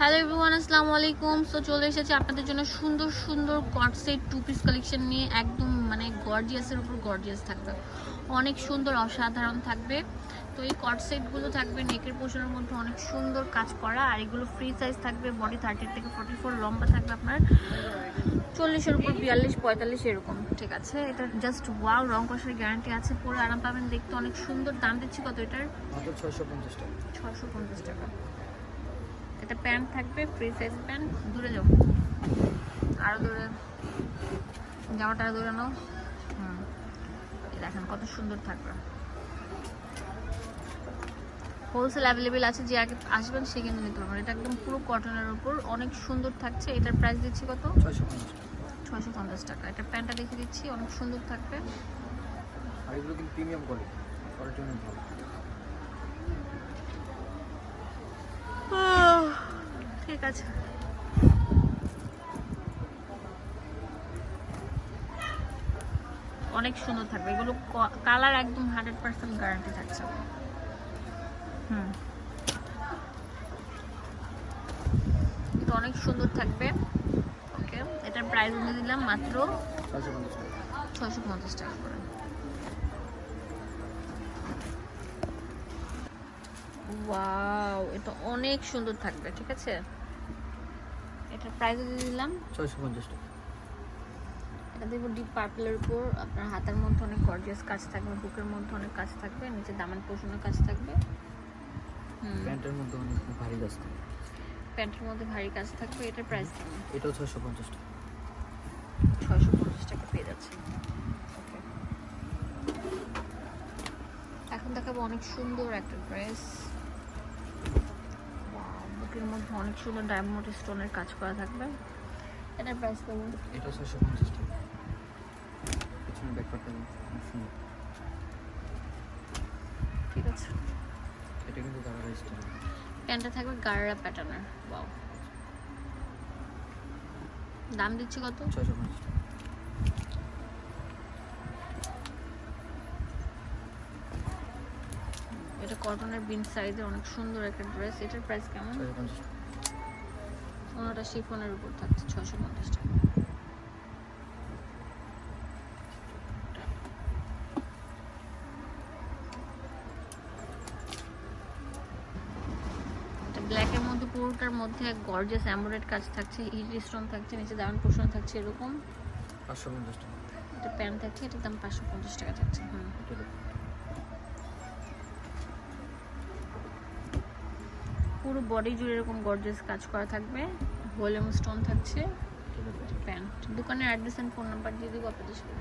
Hello everyone আসসালামু আলাইকুম। So চলে এসেছি আপনাদের জন্য সুন্দর সুন্দর cot set two piece collection নিয়ে। একদম মানে গর্জিয়াসের উপর গর্জিয়াস থাকবে। অনেক সুন্দর অসাধারণ থাকবে। তো এই কট সেটগুলো থাকবে নেকের পোষণের মধ্যে অনেক সুন্দর কাজ করা। আর এগুলো ফ্রি সাইজ থাকবে বডি থার্টি থেকে ফোর্টি ফোর লম্বা থাকবে আপনার চল্লিশের উপর বিয়াল্লিশ পঁয়তাল্লিশ এরকম। ঠিক আছে? এটা জাস্ট ওয়াও রং কষার গ্যারান্টি আছে। পরে আরাম পাবেন দেখতে। অনেক সুন্দর দাম দিচ্ছি কত এটার? ছয়শো পঞ্চাশ টাকা। ছশো পঞ্চাশ টাকা। এটা প্যান্ট থাকবে ফ্রি সাইজ প্যান্ট দূরে যাও। আরও দূরে। জামাটা দূরে নাও। হুম। দেখেন কত সুন্দর থাকবে। হোলসেল অ্যাভেলেবেল আছে যে আগে আসবেন সে কিন্তু নিতে পারবেন। এটা একদম পুরো কটনের উপর। অনেক সুন্দর থাকছে। এটার প্রাইস দিচ্ছি কত? ছয়শো পঞ্চাশ টাকা। ছশো পঞ্চাশ টাকা। এটা প্যান্টটা দেখে দিচ্ছি। অনেক সুন্দর থাকবে। আর এগুলো কিন্তু প্রিমিয়াম কোয়ালিটি ভালো। ঠিক আছে। অনেক সুন্দর থাকবে। এগুলো কালার একদম হান্ড্রেড পার্সেন্ট গ্যারান্টি থাকছে। হুম। এটা অনেক সুন্দর থাকবে। ওকে, এটার প্রাইস দিয়ে দিলাম মাত্র ছয়শো পঞ্চাশ টাকা করে। ওয়াও এটা অনেক সুন্দর থাকবে, ঠিক আছে? এটার প্রাইস দিয়ে দিলাম? ছয়শো পঞ্চাশ টাকা। এটা দেবো ডিপ পার্পলের উপর। আপনার হাতের মধ্যে অনেক গর্জিয়াস কাজ থাকবে বুকের মধ্যে অনেক কাজ থাকবে নিচে দামান পোষণের কাজ থাকবে। হুম। প্যান্টের মধ্যে অনেক ভারী কাজ থাকে প্যান্টের মধ্যে ভারী কাজ থাকবে এটার প্রাইস কেমন এটাও ছয়শো পঞ্চাশ টাকা। ছয়শো পঞ্চাশ টাকা পেয়ে যাচ্ছে। ওকে এখন দেখাবো অনেক সুন্দর একটা ড্রেস বুকের মধ্যে অনেক সুন্দর ডায়মন্ড স্টোনের কাজ করা থাকবে। এটার প্রাইস কেমন এটাও ছয়শো পঞ্চাশ টাকা। পিছনে ব্যাকপারটা খুব সুন্দর। ঠিক আছে। এটা কিন্তু গাড়ার স্টাইল প্যান্টটা থাকবে গাড়া প্যাটার্নের বাও দাম দিচ্ছি কত? ছয়শো পঞ্চাশ টাকা এটা কটনের বিন সাইজের অনেক সুন্দর একটা ড্রেস। এটার প্রাইস কেমন? ওনাটা শিফনের উপর থাকছে ছশো পঞ্চাশ টাকা। ব্ল্যাকের মধ্যে পুরোটার মধ্যে গর্জিয়াস এমব্রয়েড কাজ থাকছে। হিট স্টোন থাকছে নিচে দামান পোষণ থাকছে এরকম। পাঁচশো পঞ্চাশ টাকা। এটা প্যান্ট থাকছে এটার দাম পাঁচশো পঞ্চাশ টাকা থাকছে। হুম এটা দেখুন। পুরো বডি জুড়ে এরকম গর্জেস কাজ করা থাকবে। ভলিউম স্টোন থাকছে। প্যান্ট দোকানের অ্যাড্রেস অ্যান্ড ফোন নাম্বার দিয়ে দেবো, আপনাদের সাথে।